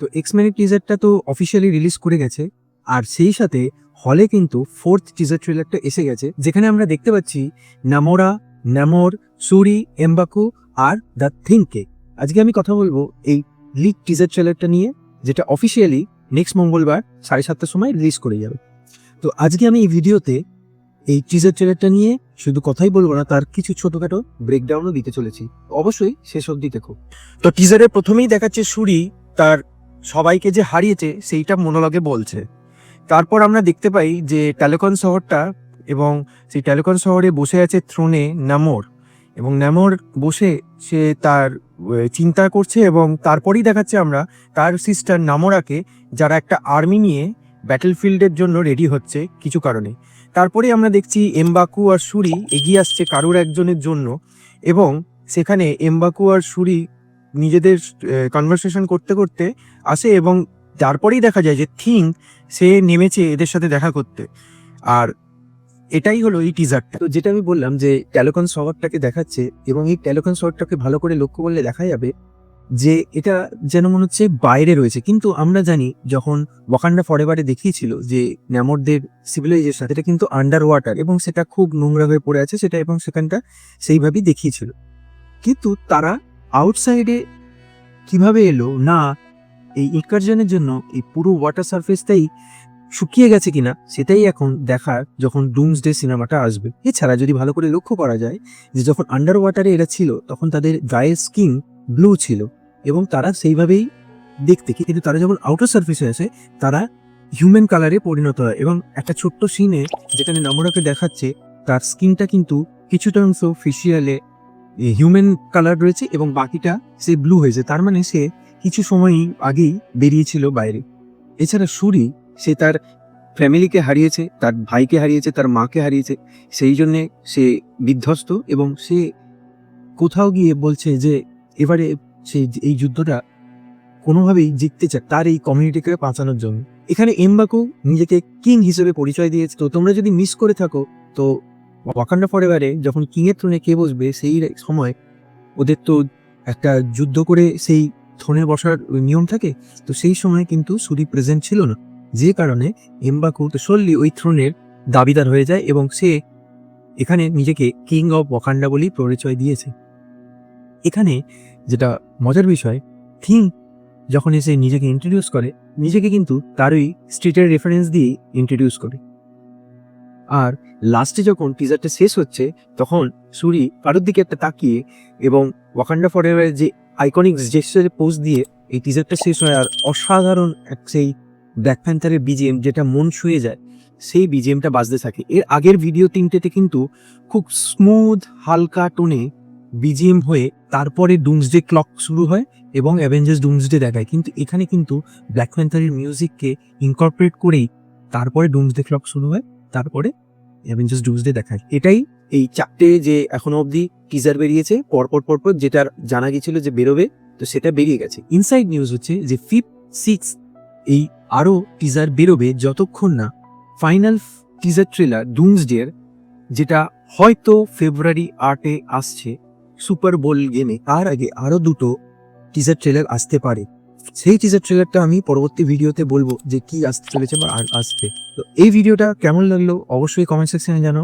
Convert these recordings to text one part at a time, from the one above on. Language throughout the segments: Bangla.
তো এক্সম্যানের টিজারটা তো অফিসিয়ালি রিলিজ করে গেছে। আর সেই সাথে হলে কিন্তু ফোর্থ টিজার ট্রেলারটা এসে গেছে। যেখানে আমরা দেখতে পাচ্ছি নামোরা নামোর সুরি এমবাকু আর দ্য থিংকে আজকে আমি কথা বলব এই লিক টিজার ট্রেলারটা নিয়ে, যেটা অফিসিয়ালি নেক্সট মঙ্গলবার সাড়ে সাতটার সময় রিলিজ করে যাবে। তো আজকে আমি এই ভিডিওতে এই টিজার ট্রেলারটা নিয়ে শুধু কথাই বলব না, তার কিছু ছোটখাটো ব্রেকডাউনও দিতে চলেছি। অবশ্যই শেষ অবধি দেখো। তো টিজারে প্রথমেই দেখাচ্ছে সুরি তার সবাইকে যে হারিয়েছে সেইটা মনোলগে বলছে। তারপর আমরা দেখতে পাই যে ট্যালেকন শহরটা এবং সেই ট্যালেকন শহরে বসে আছে থ্রোনে নামোর এবং নামোর বসে সে তার চিন্তা করছে এবং তারপরেই দেখাচ্ছে আমরা তার সিস্টার নামোরাকে যারা একটা আর্মি নিয়ে ব্যাটেলফিল্ডের জন্য রেডি হচ্ছে কিছু কারণে। তারপরে আমরা দেখছি এমবাকু আর সুরি এগিয়ে আসছে কারোর একজনের জন্য এবং সেখানে এমবাকু আর সুরি নিজেদের কনভারসেশন করতে করতে আসে এবং তারপরেই দেখা যায় যে থিং সে নেমেছে এদের সাথে দেখা করতে। আর এটাই হলো এই টিজারটা তো যেটা আমি বললাম যে ট্যালোকন শহরটাকে দেখাচ্ছে এবং এই ট্যালোকন শহরটাকে ভালো করে লক্ষ্য করলে দেখা যাবে যে এটা যেন মনে হচ্ছে বাইরে রয়েছে। কিন্তু আমরা জানি যখন ওয়াকান্ডা ফরেভারে দেখিয়েছিল যে ন্যামরদের সিভিলাইজেশন সেটা কিন্তু আন্ডার ওয়াটার এবং সেটা খুব নোংরা হয়ে পড়ে আছে, সেটা এবং সেখানটা সেইভাবেই দেখিয়েছিল। কিন্তু তারা আউটসাইডে কীভাবে এলো? না, এই ইনকারজনের জন্য এই পুরো ওয়াটার সারফেসটাই শুকিয়ে গেছে কিনা, সেটাই এখন দেখার যখন ডুমস ডে সিনেমাটা আসবে। এছাড়া যদি ভালো করে লক্ষ্য করা যায় যে যখন আন্ডার ওয়াটারে এরা ছিল, তখন তাদের গায়ের স্কিন ব্লু ছিল এবং তারা সেইভাবেই দেখতে, কিন্তু তারা যখন আউটার সার্ফেসে আসে তারা হিউম্যান কালারে পরিণত হয় এবং একটা ছোট্ট সিনে যেখানে নামরাকে দেখাচ্ছে, তার স্কিনটা কিন্তু কিছুটা অংশ ফেসিয়ালে হিউম্যান কালার রয়েছে এবং বাকিটা সে ব্লু হয়েছে। তার মানে সে কিছু সময় আগেই বেরিয়েছিল বাইরে। এছাড়া সুরি, সে তার ফ্যামিলিকে হারিয়েছে, তার ভাইকে হারিয়েছে, তার মাকে হারিয়েছে। সেই জন্যে সে বিধ্বস্ত এবং সে কোথাও গিয়ে বলছে যে, এবারে সে এই যুদ্ধটা কোনোভাবেই জিততে চায়, তার এই কমিউনিটিকে বাঁচানোর জন্য। এখানে এমবাকু নিজেকে কিং হিসেবে পরিচয় দিয়েছে। তো তোমরা যদি মিস করে থাকো, তো ওয়াকান্ডা ফরেভারে যখন কিং এর থ্রোনে কে বসবে সেই সময় ওদের তো একটা যুদ্ধ করে সেই থ্রোনে বসার নিয়ম থাকে, তো সেই সময় কিন্তু সুরি প্রেজেন্ট ছিল না। যে কারণে এমবাকু তো সল্লি ওই থ্রোনের দাবিদার হয়ে যায় এবং সে এখানে নিজেকে কিং অব ওয়াকান্ডা বলেই পরিচয় দিয়েছে। এখানে যেটা মজার বিষয় থিং যখন এসে নিজেকে ইন্ট্রোডিউস করে, নিজেকে কিন্তু তারই স্ট্রিটের রেফারেন্স দিয়েই ইন্ট্রোডিউস করে। আর লাস্টে যখন টিজারটা শেষ হচ্ছে, তখন সুরি কারোর দিকে একটা তাকিয়ে এবং ওয়াকান্ডা ফরেভারের যে আইকনিক জেস্টারে পোস্ট দিয়ে এই টিজারটা শেষ হয় আর অসাধারণ এক সেই ব্ল্যাক প্যান্থারের বিজিএম যেটা মন ছুঁয়ে যায়, সেই বিজিএমটা বাজতে থাকে। এর আগের ভিডিও তিনটেতে কিন্তু খুব স্মুথ হালকা টোনে বিজিএম হয়ে তারপরে ডুমসডে ক্লক শুরু হয় এবং অ্যাভেঞ্জার্স ডুমসডে দেখায়। কিন্তু এখানে কিন্তু ব্ল্যাক প্যান্থারের মিউজিককে ইনকর্পোরেট করেই তারপরে ডুমসডে ক্লক শুরু হয়। তারপরে অ্যাভেঞ্জার্স ডুমসডে দেখায়। এটাই এই চারটে যে এখনও অবধি টিজার বেরিয়েছে, পরপর পরপর যেটার জানা গিয়েছিল যে বেরোবে, তো সেটা বেরিয়ে গেছে। ইনসাইড নিউজ হচ্ছে যে ফিফ সিক্স এই আরও টিজার বেরোবে যতক্ষণ না ফাইনাল টিজার ট্রেলার ডুমসডের যেটা হয়তো ফেব্রুয়ারি আটে আসছে সুপার বোল গেমে তার আগে আরও দুটো টিজার ট্রেলার আসতে পারে। সেই টিজার ট্রেলারটা আমি পরবর্তী ভিডিওতে বলব যে কি আসতে চলেছে বা আর আসবে। তো এই ভিডিওটা কেমন লাগল অবশ্যই কমেন্ট সেকশনে জানো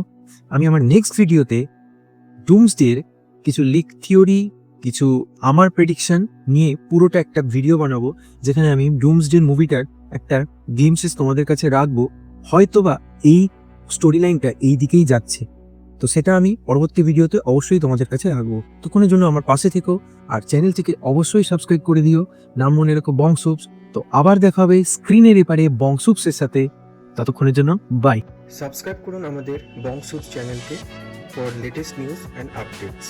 আমি আমার নেক্সট ভিডিওতে ডুমসডের কিছু লিক থিওরি কিছু আমার প্রেডিকশন নিয়ে পুরোটা একটা ভিডিও বানাবো, যেখানে আমি ডুমসডের মুভিটার একটা গেমসেস তোমাদের কাছে রাখব। হয়তোবা এই স্টোরি লাইনটা এই দিকেই যাচ্ছে। তো সেটা আমি পরবর্তী ভিডিওতে অবশ্যই তোমাদের কাছে রাখব। তখনের জন্য আমার পাশে থেকো আর চ্যানেলটিকে অবশ্যই সাবস্ক্রাইব করে দিও। নাম মনে রেখো বংশুপস তো আবার দেখা হবে স্ক্রিনের এপারে বংশুপসের সাথে। ততক্ষণের জন্য বাই সাবস্ক্রাইব করুন আমাদের বংশুপস চ্যানেলকে for latest news and updates